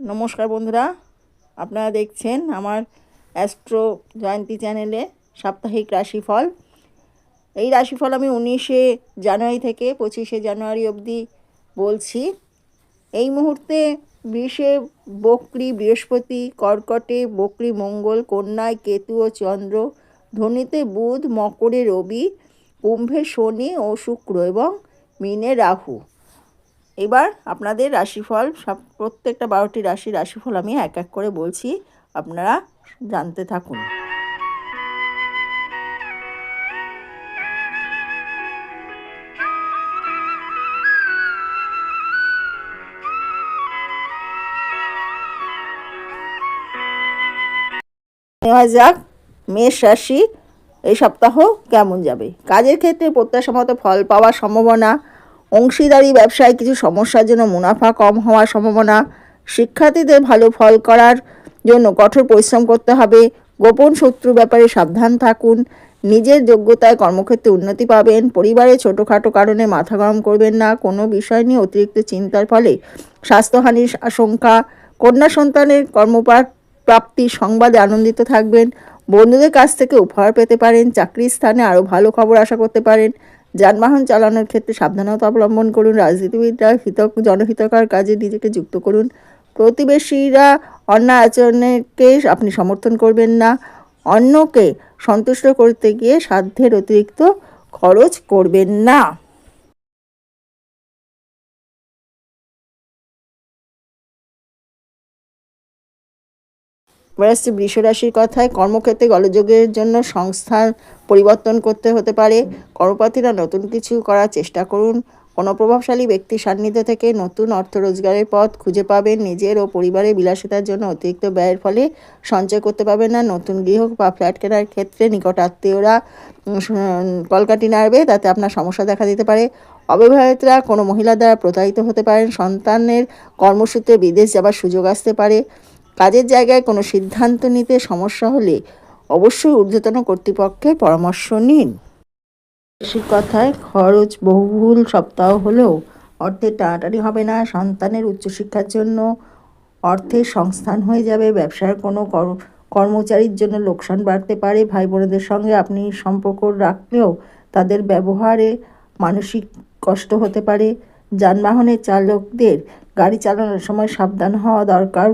নমস্কার বন্ধুরা, আপনারা দেখছেন আমার অ্যাস্ট্রো জয়ন্তী চ্যানেলে সাপ্তাহিক রাশিফল। এই রাশিফল আমি উনিশে জানুয়ারি থেকে পঁচিশে জানুয়ারি অবধি বলছি। এই মুহূর্তে বিশে বকরি, বৃহস্পতি, কর্কটে, বকরি, মঙ্গল কন্যায় কেতু ও চন্দ্র, ধনুতে বুধ, মকরে রবি, কুম্ভে শনি ও শুক্র এবং মিনে রাহু। এবার আপনাদের রাশিফল, সব প্রত্যেকটা বারোটি রাশি রাশিফল আমি এক এক করে বলছি, আপনারা জানতে থাকুন। নেওয়া যাক, মেষ রাশি, এই সপ্তাহ কেমন যাবে? কাজের ক্ষেত্রে প্রত্যাশা মতো ফল পাওয়ার সম্ভাবনা অংশীদারি ব্যবসায় কিছু সমস্যার জন্য মুনাফা কম হওয়ার সম্ভাবনা। শিক্ষার্থীদের ভালো ফল করার জন্য কঠোর পরিশ্রম করতে হবে। গোপন শত্রু ব্যাপারে সাবধান থাকুন। নিজের যোগ্যতায় কর্মক্ষেত্রে উন্নতি পাবেন। পরিবারে ছোটোখাটো কারণে মাথা গরম করবেন না। কোনো বিষয় নিয়ে অতিরিক্ত চিন্তার ফলে স্বাস্থ্যহানির আশঙ্কা। কন্যা সন্তানের কর্মপাঠ প্রাপ্তির সংবাদে আনন্দিত থাকবেন। বন্ধুদের কাছ থেকে উপহার পেতে পারেন। চাকরির স্থানে আরও ভালো খবর আশা করতে পারেন। যানবাহন চালানোর ক্ষেত্রে সাবধানতা অবলম্বন করুন, রাজনীতিবিদরা হিত জনহিতকর কাজে নিজেকে যুক্ত করুন। প্রতিবেশীরা অন্যায় আচরণকে আপনি সমর্থন করবেন না। অন্যকে সন্তুষ্ট করতে গিয়ে সাধ্যের অতিরিক্ত খরচ করবেন না। আসছে বৃষরাশির কথায় কর্মক্ষেত্রে গলযোগের জন্য সংস্থান পরিবর্তন করতে হতে পারে। কর্মপ্রার্থীরা নতুন কিছু করার চেষ্টা করুন। কোনো প্রভাবশালী ব্যক্তির সান্নিধ্য থেকে নতুন অর্থ রোজগারের পথ খুঁজে পাবেন। নিজের ও পরিবারের বিলাসিতার জন্য অতিরিক্ত ব্যয়ের ফলে সঞ্চয় করতে পারবেন না। নতুন গৃহ বা ফ্ল্যাট কেনার ক্ষেত্রে নিকট আত্মীয়রা কলকাটি নাড়বে, তাতে আপনার সমস্যা দেখা দিতে পারে। অবিবাহিতরা কোনো মহিলা দ্বারা প্রতারিত হতে পারেন। সন্তানের কর্মসূত্রে বিদেশ যাবার সুযোগ আসতে পারে। কাজের জায়গায় কোনো সিদ্ধান্ত নিতে সমস্যা হলে অবশ্যই ঊর্ধ্বতন কর্তৃপক্ষের পরামর্শ নিন। বেশি কথায় খরচ বহুল সপ্তাহ হলেও অর্থের টানাটানি হবে না। সন্তানের উচ্চশিক্ষার জন্য অর্থের সংস্থান হয়ে যাবে। ব্যবসার কোনো কর্মচারীর জন্য লোকসান বাড়তে পারে। ভাই বোনেদের সঙ্গে আপনি সম্পর্ক রাখলেও তাদের ব্যবহারে মানসিক কষ্ট হতে পারে। যানবাহনের চালকদের গাড়ি চালানোর সময় সাবধান হওয়া দরকার।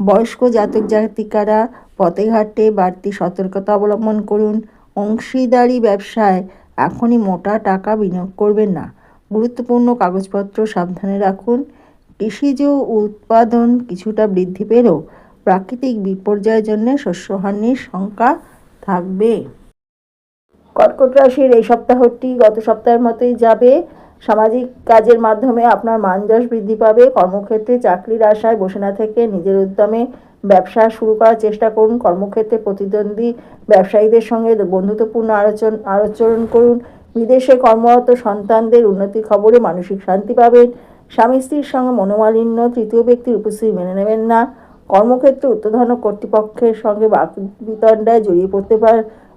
বয়স্ক জাতক জাতিকারা পথে ঘাটে বাড়তি সতর্কতা অবলম্বন করুন। অংশীদারি ব্যবসায় এখনই মোটা টাকা বিনিয়োগ করবেন না। গুরুত্বপূর্ণ কাগজপত্র সাবধানে রাখুন। কৃষিজ উৎপাদন কিছুটা বৃদ্ধি পেলেও প্রাকৃতিক বিপর্যয়ের জন্য শস্যহানির শঙ্কা থাকবে। কর্কট রাশির এই সপ্তাহটি গত সপ্তাহের মতোই যাবে। সামাজিক কাজের মাধ্যমে আপনার মানযশ বৃদ্ধি পাবে। কর্মক্ষেত্রে চাকরির আশায় বসে না থেকে নিজের উদ্যমে ব্যবসা শুরু করার চেষ্টা করুন। কর্মক্ষেত্রে প্রতিদ্বন্দ্বী ব্যবসায়ীদের সঙ্গে বন্ধুত্বপূর্ণ আলোচন আলোচন করুন। বিদেশে কর্মরত সন্তানদের উন্নতির খবরে মানসিক শান্তি পাবেন। স্বামী স্ত্রীর সঙ্গে মনোমালিন্য তৃতীয় ব্যক্তির উপস্থিতি মেনে নেবেন না। কর্মক্ষেত্রে উত্তধন কর্তৃপক্ষের সঙ্গে বাক বিতণ্ডায় জড়িয়ে পড়তে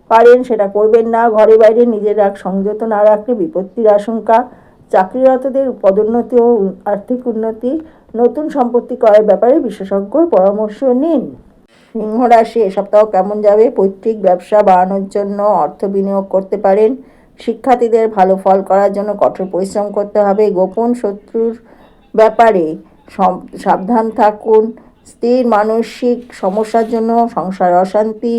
পারেন, সেটা করবেন না। ঘরে বাইরে নিজের রাগ সংযত না রাখলে বিপত্তির আশঙ্কা। চাকরিরতদের পদোন্নতি ও আর্থিক উন্নতি, নতুন সম্পত্তি করার ব্যাপারে বিশেষজ্ঞর পরামর্শ নিন। সিংহ রাশি, এ সপ্তাহ কেমন যাবে? পৈতৃক ব্যবসা বাড়ানোর জন্য অর্থ বিনিয়োগ করতে পারেন। শিক্ষার্থীদের ভালো ফল করার জন্য কঠোর পরিশ্রম করতে হবে। গোপন শত্রুর ব্যাপারে সাবধান থাকুন। স্ত্রীর মানসিক সমস্যার জন্য সংসার অশান্তি,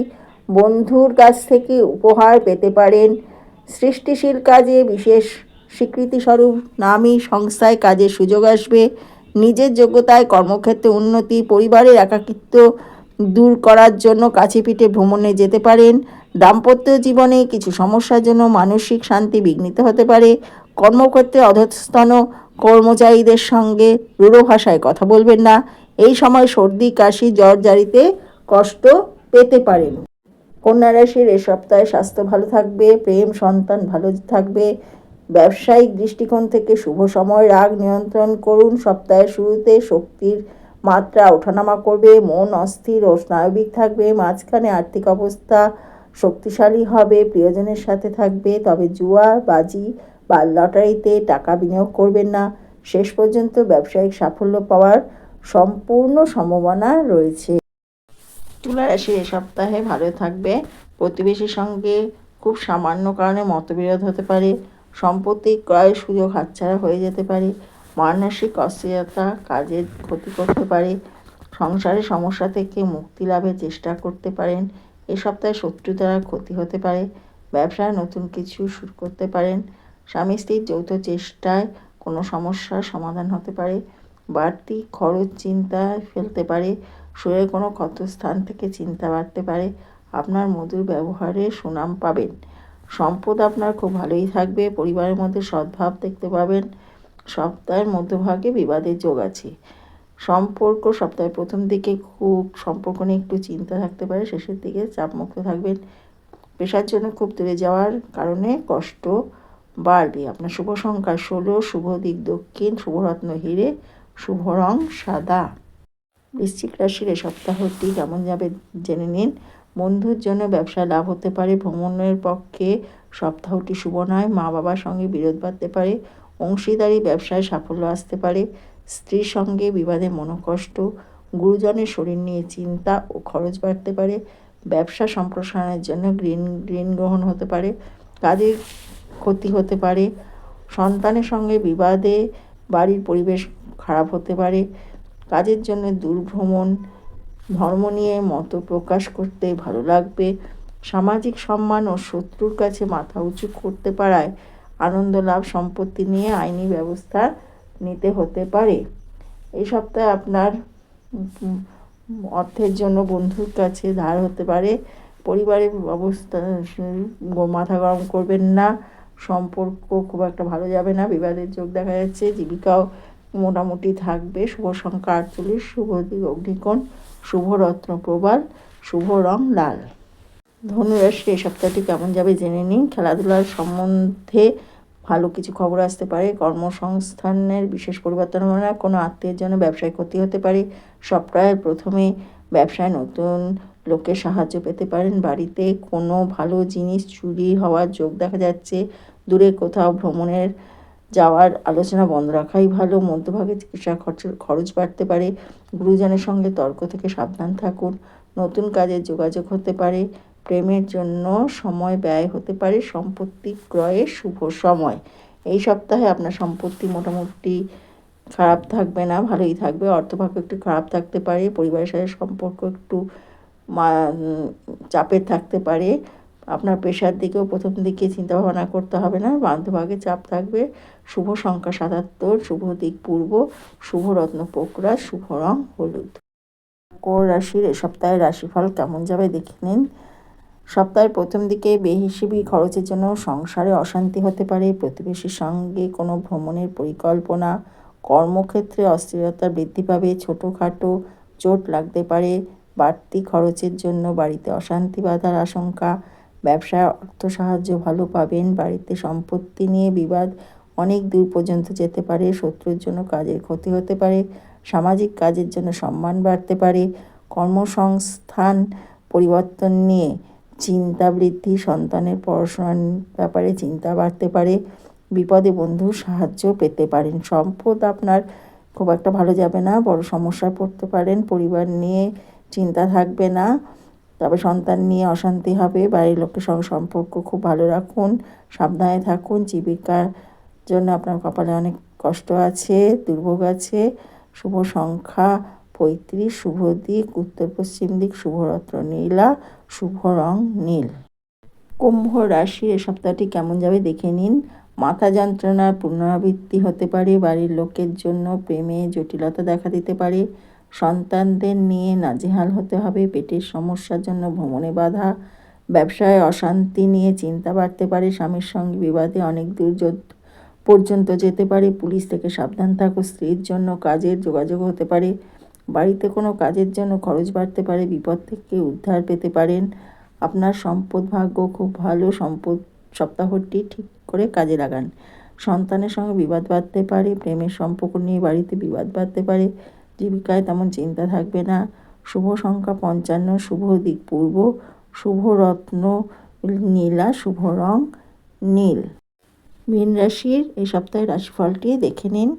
বন্ধুর কাছ থেকে উপহার পেতে পারেন। সৃষ্টিশীল কাজে বিশেষ স্বীকৃতিস্বরূপ নামী সংস্থায় কাজের সুযোগ আসবে। নিজের যোগ্যতায় কর্মক্ষেত্রে উন্নতি, পরিবারের একাকিত্ব দূর করার জন্য কাছে পিঠে ভ্রমণে যেতে পারেন। দাম্পত্য জীবনে কিছু সমস্যার জন্য মানসিক শান্তি বিঘ্নিত হতে পারে। কর্মক্ষেত্রে অধস্তন কর্মচারীদের সঙ্গে রূঢ় ভাষায় কথা বলবেন না। এই সময় সর্দি, কাশি, জ্বর জারিতে কষ্ট পেতে পারেন। কন্যা রাশির এ সপ্তাহে স্বাস্থ্য ভালো থাকবে, প্রেম, সন্তান ভালো থাকবে। ব্যবসায়িক দৃষ্টিকোণ থেকে শুভ সময়, রাগ নিয়ন্ত্রণ করুন। সপ্তাহের শুরুতে শক্তির মাত্রা ওঠানামা করবে, মন অস্থির ও স্নায়বিক থাকবে, মাঝখানে আর্থিক অবস্থা শক্তিশালী হবে, প্রিয়জনের সাথে থাকবে, তবে জুয়া, বাজি বা লটারিতে টাকা বিনিয়োগ করবেন না। শেষ পর্যন্ত ব্যবসায়িক সাফল্য পাওয়ার সম্পূর্ণ সম্ভাবনা রয়েছে। তুলা রাশি এ সপ্তাহে ভালো থাকবে। প্রতিবেশীর সঙ্গে খুব সামান্য কারণে মতবিরোধ হতে পারে। সম্পত্তি ক্রয়ের সুযোগ হাতছাড়া হয়ে যেতে পারে, মানসিক অস্থিরতা কাজের ক্ষতি করতে পারে, সংসারের সমস্যা থেকে মুক্তি লাভের চেষ্টা করতে পারেন, এ সপ্তাহে শত্রু দ্বারা ক্ষতি হতে পারে, ব্যবসায় নতুন কিছু শুরু করতে পারেন, স্বামী স্ত্রীর যৌথ চেষ্টায় কোনো সমস্যার সমাধান হতে পারে, বাড়তি খরচ চিন্তায় ফেলতে পারে, শরীরের কোনো ক্ষতস্থান থেকে চিন্তা বাড়তে পারে, আপনার মধুর ব্যবহারে সুনাম পাবেন। সম্পদ আপনার খুব ভালোই থাকবে, পরিবারের মধ্যে সদ্ভাব দেখতে পাবেন, সপ্তাহের মধ্যভাগে বিবাদের যোগ আছে। সম্পর্ক সপ্তাহের প্রথম দিকে খুব সম্পর্ক নিয়ে একটু চিন্তা থাকতে পারে, শেষের দিকে চাপমুক্ত থাকবেন। পেশার জন্য খুব দূরে যাওয়ার কারণে কষ্ট বাড়বে। আপনার শুভ সংখ্যা ষোলো, শুভ দিক দক্ষিণ, শুভরত্ন হিরে, শুভ রং সাদা। বৃশ্চিক রাশির এই সপ্তাহটি কেমন যাবে জেনে নিন। বন্ধুর জন্য ব্যবসায় লাভ হতে পারে। ভ্রমণের পক্ষে সপ্তাহটি শুভ নয় মা বাবার সঙ্গে বিরোধ বাড়তে পারে, অংশীদারি ব্যবসায় সাফল্য আসতে পারে, স্ত্রীর সঙ্গে বিবাদে মনোকষ্ট, গুরুজনের শরীর নিয়ে চিন্তা ও খরচ বাড়তে পারে, ব্যবসা সম্প্রসারণের জন্য গ্রিন ঋণ গ্রহণ হতে পারে, কাজের ক্ষতি হতে পারে, সন্তানের সঙ্গে বিবাদে বাড়ির পরিবেশ খারাপ হতে পারে, কাজের জন্য দূরভ্রমণ ধর্ম নিয়ে মত প্রকাশ করতে ভালো লাগবে। সামাজিক সম্মান ও শত্রুর কাছে মাথা উঁচু করতে পারায় আনন্দ লাভ সম্পত্তি নিয়ে আইনি ব্যবস্থা নিতে হতে পারে। এই সপ্তাহে আপনার অর্থের জন্য বন্ধুর কাছে ধার হতে পারে। পরিবারের অবস্থা মাথা গরম করবেন না। সম্পর্ক খুব একটা ভালো যাবে না। বিবাদের যোগ দেখা যাচ্ছে। জীবিকাও মোটামুটি থাকবে। শুভ সংখ্যা আটচল্লিশ, শুভ দিক অগ্নিকোণ। শুভ রত্ন প্রবাল, শুভ রং লাল। ধনুরাশি, এই সপ্তাহটি কেমন যাবে জেনে নিন। খেলাধুলার সম্বন্ধে ভালো কিছু খবর আসতে পারে। কর্মসংস্থানের বিশেষ পরিবর্তন হবে না কোনো আত্মীয়ের জন্য ব্যবসায় ক্ষতি হতে পারে। সপ্তাহের প্রথমে ব্যবসায় নতুন লোকের সাহায্য পেতে পারেন। বাড়িতে কোনো ভালো জিনিস চুরি হওয়ার যোগ দেখা যাচ্ছে। দূরে কোথাও ভ্রমণের যাওয়ার আলোচনা বন্ধ রাখাই ভালো। মধ্যভাগে চিকিৎসা খরচের খরচ বাড়তে পারে। গুরুজনের সঙ্গে তর্ক থেকে সাবধান থাকুন। নতুন কাজে যোগাযোগ হতে পারে। প্রেমের জন্য সময় ব্যয় হতে পারে। সম্পত্তি ক্রয়ের শুভ সময়। এই সপ্তাহে আপনার সম্পত্তি মোটামুটি খারাপ থাকবে না, ভালোই থাকবে। অর্থভাগ্য একটু খারাপ থাকতে পারে। পরিবারের সাথে সম্পর্ক একটু চাপের থাকতে পারে। আপনার পেশার দিকেও প্রথম দিকে চিন্তা ভাবনা করতে হবে না বান্ধবাগে চাপ থাকবে। শুভ সংখ্যা সাতাত্তর, শুভ দিক পূর্ব, শুভ রত্ন পোকরা শুভ রং হলুদ। মকর রাশির এ সপ্তাহের রাশিফল কেমন যাবে দেখে নিন। সপ্তাহের প্রথম দিকে বেহিসেবি খরচের জন্য সংসারে অশান্তি হতে পারে, প্রতিবেশীর সঙ্গে কোনো ভ্রমণের পরিকল্পনা, কর্মক্ষেত্রে অস্থিরতা বৃদ্ধি পাবে, ছোটোখাটো চোট লাগতে পারে, বাড়তি খরচের জন্য বাড়িতে অশান্তি বাধার আশঙ্কা ব্যবসায় অর্থ সাহায্য ভালো পাবেন, বাড়িতে সম্পত্তি নিয়ে বিবাদ অনেক দূর পর্যন্ত যেতে পারে, শত্রুর জন্য কাজের ক্ষতি হতে পারে, সামাজিক কাজের জন্য সম্মান বাড়তে পারে, কর্মসংস্থান পরিবর্তন নিয়ে চিন্তা বৃদ্ধি, সন্তানের পড়াশোনার ব্যাপারে চিন্তা বাড়তে পারে, বিপদে বন্ধুর সাহায্য পেতে পারেন, সম্পদ আপনার খুব একটা ভালো যাবে না, বড় সমস্যায় পড়তে পারেন, পরিবার নিয়ে চিন্তা থাকবে না তবে সন্তান নিয়ে অশান্তি হবে। বাড়ির লোকের সঙ্গে সম্পর্ক খুব ভালো রাখুন, সাবধানে থাকুন, জীবিকার জন্য আপনার কপালে অনেক কষ্ট আছে, দুর্ভোগ আছে। শুভ সংখ্যা পঁয়ত্রিশ, শুভ দিক, উত্তর পশ্চিম দিক, শুভরত্ন নীলা, শুভ রং নীল। কুম্ভ রাশি, এ সপ্তাহটি কেমন যাবে দেখে নিন। মাথা যন্ত্রণার পুনরাবৃত্তি হতে পারে, বাড়ির লোকের জন্য প্রেমে জটিলতা দেখা দিতে পারে। সন্তানদের নিয়ে নাজেহাল হতে হবে, পেটের সমস্যার জন্য ভ্রমণে বাধা, ব্যবসায় অশান্তি নিয়ে চিন্তা বাড়তে পারে, স্বামীর সঙ্গে বিবাদে অনেক দূর পর্যন্ত যেতে পারে, পুলিশ থেকে সাবধান থাকো, স্ত্রীর জন্য কাজের যোগাযোগ হতে পারে, বাড়িতে কোনো কাজের জন্য খরচ বাড়তে পারে, বিপদ থেকে উদ্ধার পেতে পারেন, আপনার সম্পদ ভাগ্য খুব ভালো, সম্পদ সপ্তাহটি ঠিক করে কাজে লাগান, সন্তানের সঙ্গে বিবাদ বাড়তে পারে, প্রেমের সম্পর্ক নিয়ে বাড়িতে বিবাদ বাড়তে পারে জীবিকায় তেমন চিন্তা থাকবে না। শুভ সংখ্যা পঞ্চান্ন, শুভ দিক পূর্ব, শুভ রত্ন নীলা, শুভ রং নীল। মীন রাশির এই সপ্তাহের রাশিফলটি দেখে নিন।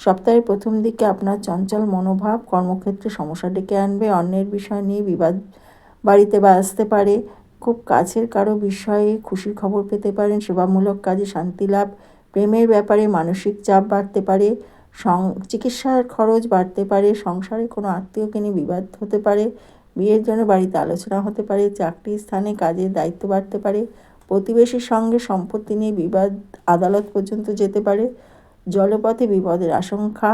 সপ্তাহের প্রথম দিকে আপনার চঞ্চল মনোভাব কর্মক্ষেত্রে সমস্যা ডেকে আনবে। অন্যের বিষয় নিয়ে বিবাদ বাড়িতে বা আসতে পারে। খুব কাছের কারও বিষয়ে খুশির খবর পেতে পারেন। সেবামূলক কাজে শান্তি লাভ। প্রেমের ব্যাপারে মানসিক চাপ বাড়তে পারে। চিকিৎসার খরচ বাড়তে পারে, সংসারে কোনো আত্মীয়কে নিয়ে বিবাদ হতে পারে, বিয়ের জন্য বাড়িতে আলোচনা হতে পারে চাকরি স্থানে কাজের দায়িত্ব বাড়তে পারে, প্রতিবেশীর সঙ্গে সম্পত্তি নিয়ে বিবাদ আদালত পর্যন্ত যেতে পারে, জলপথে বিপদের আশঙ্কা,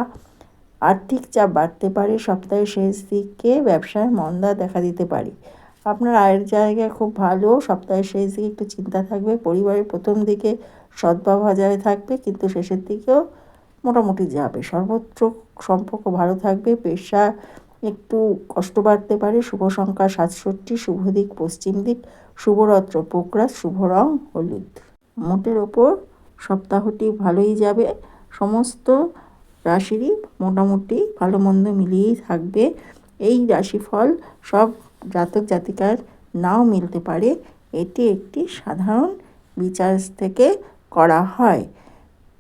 আর্থিক চাপ বাড়তে পারে সপ্তাহের শেষ দিকে ব্যবসায় মন্দা দেখা দিতে পারে। আপনার আয়ের জায়গা খুব ভালো সপ্তাহের শেষ দিকে একটু চিন্তা থাকবে, পরিবারের প্রথম দিকে সদ্ভাব বজায় থাকবে, কিন্তু শেষের দিকেও মোটামুটি যাবে। সর্বত্র সম্পর্ক ভালো থাকবে, পেশা একটু কষ্ট বাড়তে পারে, শুভ সংখ্যা সাতষট্টি, শুভ দিক পশ্চিম দিক শুভরত্র পোকরাজ শুভ রং হলুদ। মোটের ওপর সপ্তাহটি ভালোই যাবে। সমস্ত রাশিরই মোটামুটি ভালো মন্দ মিলিয়েই থাকবে। এই রাশিফল সব জাতক জাতিকার নাও মিলতে পারে। এটি একটি সাধারণ বিচার থেকে করা হয়।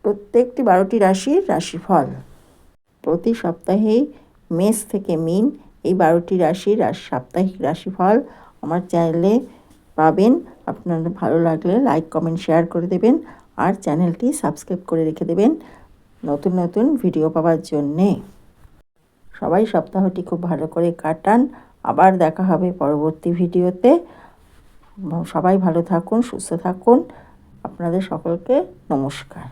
প্রত্যেকটি বারোটি রাশির রাশিফল। প্রতি সপ্তাহেই মেষ থেকে মিন এই বারোটি রাশির রাশি সাপ্তাহিক রাশিফল আমার চ্যানেলে পাবেন। আপনাদের ভালো লাগলে লাইক, কমেন্ট, শেয়ার করে দেবেন আর চ্যানেলটি সাবস্ক্রাইব করে রেখে দেবেন নতুন নতুন ভিডিও পাওয়ার জন্যে। সবাই সপ্তাহটি খুব ভালো করে কাটান। আবার দেখা হবে পরবর্তী ভিডিওতে। সবাই ভালো থাকুন, সুস্থ থাকুন। আপনাদের সকলকে নমস্কার।